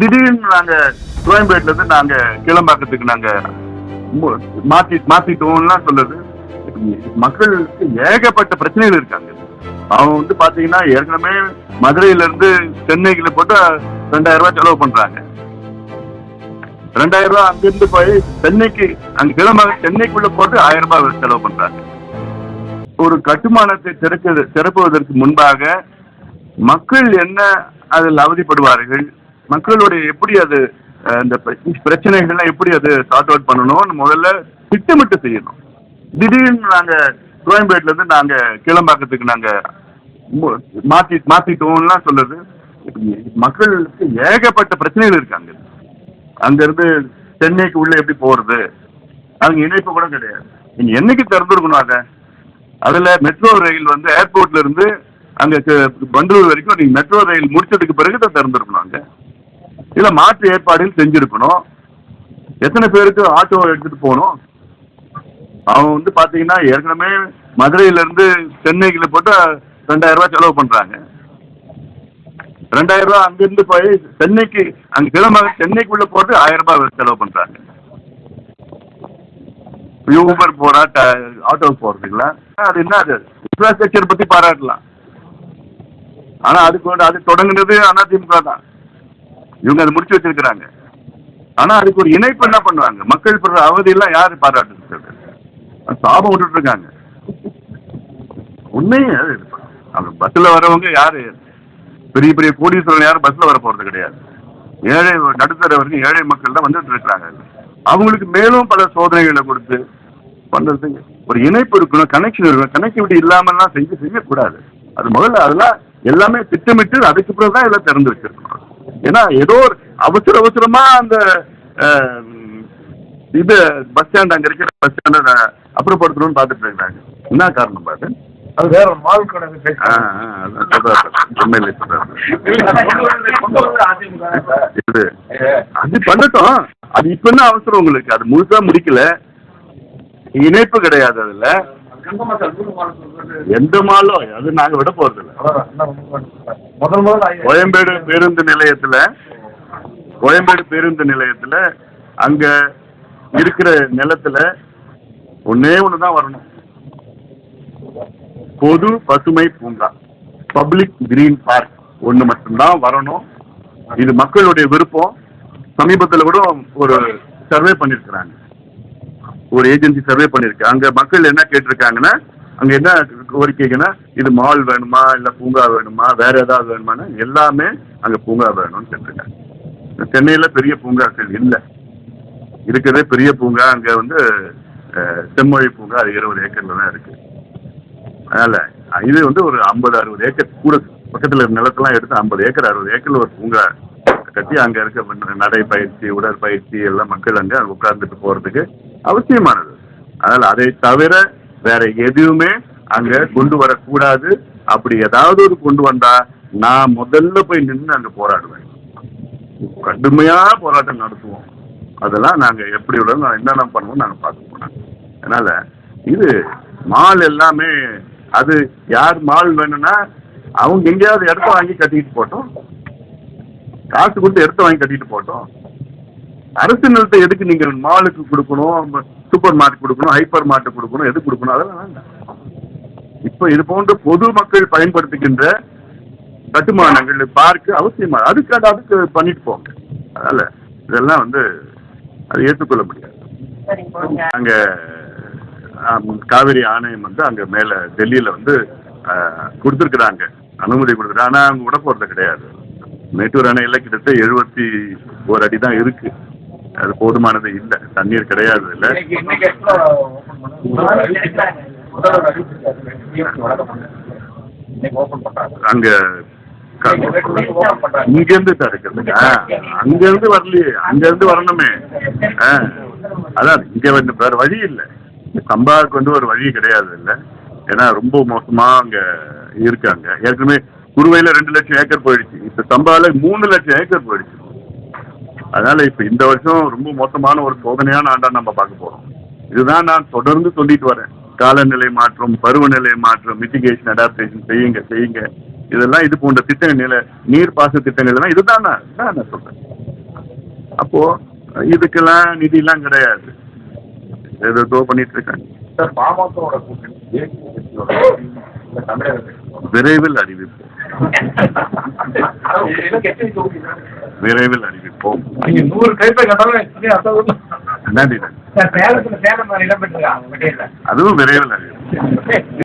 திடீர்னு நாங்க கோயம்பேட்ல இருந்து நாங்க கிளம்பாக்கத்துக்கு நாங்க மாத்தி மாத்திட்டோம்லாம் சொல்லுது மக்களுக்கு ஏகப்பட்ட பிரச்சனைகள் இருக்காங்க. அவங்க வந்து பாத்தீங்கன்னா ஏற்கனவே மதுரையில இருந்து சென்னைக்குள்ள போட்டு ரெண்டாயிரம் ரூபாய் செலவு பண்றாங்க. ரெண்டாயிரம் ரூபாய் அங்கிருந்து போய் சென்னைக்கு அங்க கிளம்ப சென்னைக்குள்ள போட்டு ஆயிரம் ரூபாய் செலவு பண்றாங்க. ஒரு கட்டுமானத்தை திறக்க திறப்புவதற்கு முன்பாக மக்கள் என்ன அதில் அவதிப்படுவார்கள்? மக்களுடைய எப்படி அது இந்த பிரச்சனைகள்லாம் எப்படி அது சார்ட் அவுட் பண்ணணும் முதல்ல திட்டமிட்டு செய்யணும். திடீர்னு நாங்க கோயம்பேட்ல இருந்து நாங்க கிளம்பாக்கத்துக்கு நாங்க மு- மாத்தி மாத்திட்டோம்லாம் சொல்லுது மக்களுக்கு ஏகப்பட்ட பிரச்சனைகள் இருக்காங்க அங்க. இருந்து சென்னைக்கு உள்ள எப்படி போறது? அங்க இணைப்பு கூட கிடையாது. நீங்க என்னைக்கு திறந்துருக்கணும் அதை? அதுல மெட்ரோ ரயில் வந்து ஏர்போர்ட்ல இருந்து அங்க பண்டூர் வரைக்கும் நீங்க மெட்ரோ ரயில் முடிச்சதுக்கு பிறகு தான் திறந்துருக்கணும் அங்கே. இல்ல மாற்று ஏற்பாடுகள் செஞ்சிருக்கணும். எத்தனை பேருக்கு ஆட்டோ எடுத்துட்டு போகணும்? அவங்க வந்து பாத்தீங்கன்னா ஏற்கனவே மதுரையில இருந்து சென்னைக்குள்ள போட்டு ரெண்டாயிரம் ரூபாய் செலவு பண்றாங்க. ரெண்டாயிரம் ரூபாய் அங்கிருந்து போய் சென்னைக்கு அங்க கிளம்ப சென்னைக்குள்ள போட்டு ஆயிரம் ரூபாய் செலவு பண்றாங்க. ஊபர் போறா ஆட்டோ போறதுங்களா? அது என்ன அது? இன்ஃப்ராஸ்ட்ரக்சர் பத்தி பாராட்டலாம். ஆனா அதுக்கு வந்து அது தொடங்குனது அதிமுக தான். இவங்க அதை முடிச்சு வச்சிருக்கிறாங்க. ஆனா அதுக்கு ஒரு இணைப்பு என்ன பண்ணுவாங்க? மக்கள் படுற அவதியெல்லாம் யாரு பாராட்டு சாபம் விட்டுட்டு இருக்காங்க உண்மையே அது. பஸ்ல வரவங்க யாரு? பெரிய பெரிய கோடீஸ்வரன் யாரும் பஸ்ல வர போறது கிடையாது. ஏழை நடுத்தர வரைக்கும் ஏழை மக்கள் தான் வந்துட்டு இருக்கிறாங்க. அவங்களுக்கு மேலும் பல சோதனைகளை கொடுத்து பண்றதுக்கு ஒரு இணைப்பு இருக்கணும் கனெக்ஷன் இருக்கணும். கனெக்டிவிட்டி இல்லாமல்லாம் செஞ்சு செய்யக்கூடாது. அது முதல்ல அதெல்லாம் எல்லாமே திட்டமிட்டு அதுக்கு பிறகு தான் எல்லாம் திறந்து வச்சிருக்கணும். ஏன்னா ஏதோ ஒரு அவசர அவசரமா அந்த இது பஸ் ஸ்டாண்ட் அங்க இருக்கிற பஸ் ஸ்டாண்டை அப்புறப்படுத்தணும்னு பார்த்துட்டு இருக்காங்க என்ன காரணம் பாரு அது வேற மால் சொல்றாரு. இது அது பண்ணட்டும். அது இப்ப என்ன அவசரம் உங்களுக்கு? அது முழுசா முடிக்கல. இணைப்பு கிடையாது அதுல. எந்த மாலும் அது நாங்க விட போறது இல்ல. முதல் முதல்ல ஐயா- கோயம்பேடு பேருந்து நிலையத்துல கோயம்பேடு பேருந்து நிலையத்துல அங்க இருக்கிற நிலத்துல ஒன்னே ஒண்ணுதான் வரணும். பொது பசுமை பூங்கா பப்ளிக் கிரீன் பார்க் ஒண்ணு மட்டும்தான் வரணும். இது மக்களுடைய விருப்பம். சமீபத்துல கூட ஒரு சர்வே பண்ணிருக்கிறாங்க. ஒரு ஏஜென்சி சர்வே பண்ணியிருக்கு அங்கே மக்கள் என்ன கேட்டிருக்காங்கன்னா அங்கே என்ன கோரிக்கைங்கன்னா இது மால் வேணுமா இல்லை பூங்கா வேணுமா வேற ஏதாவது வேணுமான்னு எல்லாமே அங்கே பூங்கா வேணும்னு கேட்டிருக்காங்க. சென்னையில் பெரிய பூங்காக்கள் இல்லை. இருக்கிறதே பெரிய பூங்கா அங்கே வந்து செம்மொழி பூங்கா அது இருபது ஏக்கரில் தான் இருக்குது அதனால் இது வந்து ஒரு ஐம்பது அறுபது ஏக்கர் கூட பக்கத்தில் இருக்க நிலத்தெல்லாம் எடுத்து ஐம்பது ஏக்கர் அறுபது ஏக்கரில் ஒரு பூங்கா கட்டி அங்க இருக்க நடைப்பயிற்சி உடற்பயிற்சி எல்லாம் மக்கள் அங்க உட்கார்ந்துட்டு போறதுக்கு அவசியமானது. அதனால அதை தவிர வேற எதுவுமே அங்க கொண்டு வரக்கூடாது. அப்படி ஏதாவது ஒரு கொண்டு வந்தா நான் முதல்ல போய் நின்று அங்க போராடுவேன். கடுமையா போராட்டம் நடத்துவோம். அதெல்லாம் நாங்க எப்படி உள்ள என்னென்ன பண்ணுவோம் நாங்க பார்க்க போனோம் அதனால இது மால் எல்லாமே அது யார் மால் வேணும்னா அவங்க எங்கேயாவது இடத்த வாங்கி கட்டிட்டு போட்டோம். காசு கொடுத்து இடத்த வாங்கி கட்டிட்டு போட்டோம். அரசு நிலத்தை எதுக்கு நீங்க மாலுக்கு கொடுக்கணும் சூப்பர் மார்க்கெட் கொடுக்கணும் ஹைப்பர் மார்க்கெட் கொடுக்கணும் எது கொடுக்கணும்? அதெல்லாம் வேண்டாம். இப்ப இது போன்ற பொது மக்கள் பயன்படுத்துகின்ற கட்டுமானங்கள் பார்க்கு அவசியமா? அதுக்காக அதுக்கு பண்ணிட்டு போங்க. அதனால இதெல்லாம் வந்து அது ஏற்றுக்கொள்ள முடியாது. அங்க காவிரி ஆணையம் வந்து அங்க மேல டெல்லியில வந்து கொடுத்துருக்குறாங்க. அனுமதி கொடுத்துருக்காங்க ஆனா அவங்க விட போறது கிடையாது. மேட்டூர் அணையில் கிட்டத்தட்ட எழுபத்தி ஒரு அடி தான் இருக்கு. அது போதுமானது இல்லை. தண்ணீர் கிடையாது இல்லை இன்னைக்கு அங்க க- இங்க இருந்து அங்க இருந்து வரலையே. அங்க இருந்து வரணுமே. ஆ. அதான் இங்க வந்து வேற வழி இல்லை. சம்பாவுக்கு வந்து ஒரு வழி கிடையாது இல்லை ஏன்னா ரொம்ப மோசமா அங்க இருக்காங்க. ஏற்கனவே குருவையில ரெண்டு லட்சம் ஏக்கர் போயிடுச்சு. இப்ப சம்பால மூணு லட்சம் ஏக்கர் போயிடுச்சு. அதனால இப்ப இந்த வருஷம் ரொம்ப மோசமான ஒரு சோதனையான ஆண்டா நம்ம பார்க்க போறோம். இதுதான் நான் தொடர்ந்து சொல்லிட்டு வரேன். காலநிலை மாற்றம் பருவநிலை மாற்றம் மிட்டிகேஷன் அடாப்டேஷன் செய்யுங்க செய்யுங்க. இதெல்லாம் இது போன்ற திட்டங்கள் நில நீர் பாச திட்டங்கள் எல்லாம் இதுதான் நான் நான் சொல்றேன். அப்போ இதுக்கெல்லாம் நிதியெல்லாம் கிடையாது. ஏதோ பண்ணிட்டு இருக்காங்க. விரைவில் அறிவிப்போம். விரைவில் அறிவிப்போம். நூறு கைப்பை நன்றி அதுவும் விரைவில் அறிவிப்போம்.